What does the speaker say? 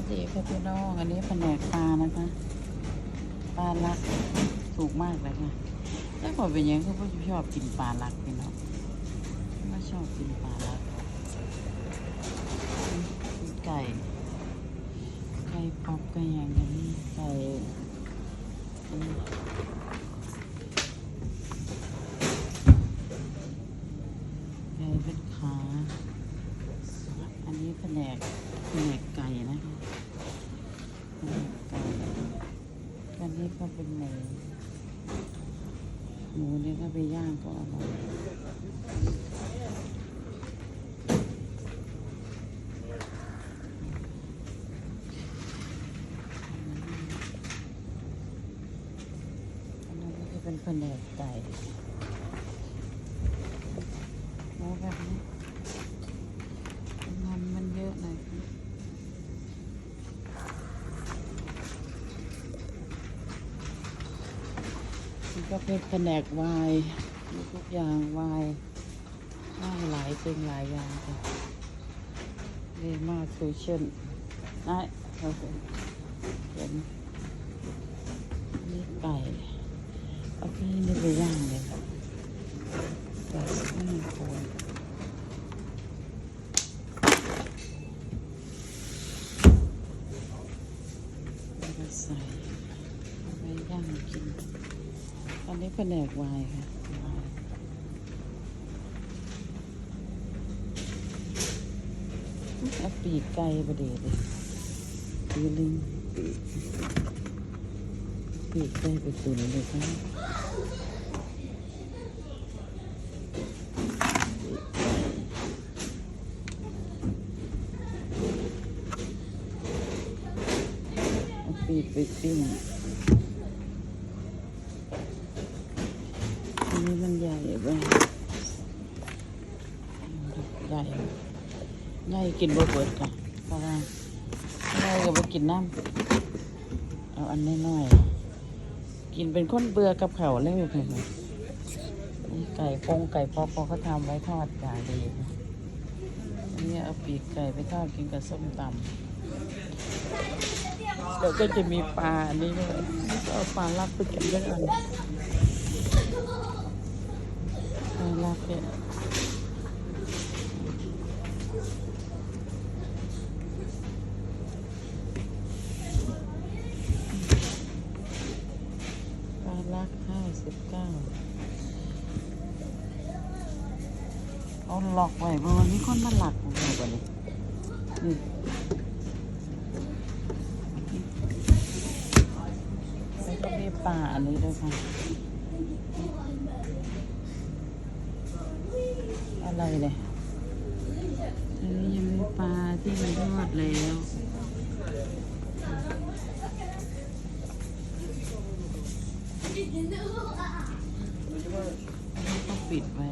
วัสดีค่ะพี่น้องอันนี้แผนกปลานะคะปลาลักถูกมากเลยค่ะแต่พอเป็นยังเขาก็ชอบกินปลาลักพี่น้องไม่ชอบกินปลาลักไก่ไก่ป๊อปไก่อย่างนี้ไก่ไก่เป็นขา อันนี้แผนกแผนกไก่นะคะแผนกไก่อันนี้ก็เป็นหมูหมูนี่ก็ไปย่างก็อร่อยอันนั้ก็จะเป็นแผนกไก่หมูแบบนี้มันเยอะหน่อยค่ะ นี่ก็เป็นแผนกวายมีทุกอย่างวายได้หลายสิ่งหลายอย่างค่ะเรมาคูเช่นนะเราเป็นเห็นนี่ไก่เอาพี่นี่ไปย่างเลยค่ะไก่ไม่ควรใส่ไปย่างกิน อันนี้แผนกวายค่ะ เอาปีกไก่ประเดี๋ยวดิปีลิงปีกไก่ไปตุนเลยค่ะปีกไปปิ้ง นี้มันใหญ่ไปใหญ่ใหญ่กินบ่เบิดค่ะเพราะว่าใหญ่ก็ไปกินน้ำเอาอันน้อยๆกินเป็นคนเบื่อกับเขาวเลยค่ะนี่ไก่ปงไก่ปอกเขาทำไว้ทอดอย่างดีอันนี้เอาปีกไก่ไปทอดกินกับส้มตำเดี๋ยวก็จะมีปลาอันนี้ด้วยก็เอาปลาลักไปกินด้วยกัน น่ารักเนี่ยปลาลักห้าสิบเก้าเอาหลอกไว้าะวันนี้คนมาหลักของเราไปเลยนี่แล้วก็มีปลาอันนี้ด้วยค่ะ อะไรเนี่ยอันนี้ยังมีปลาที่มันทอดแล้วอันนี้ก็ปิดไว้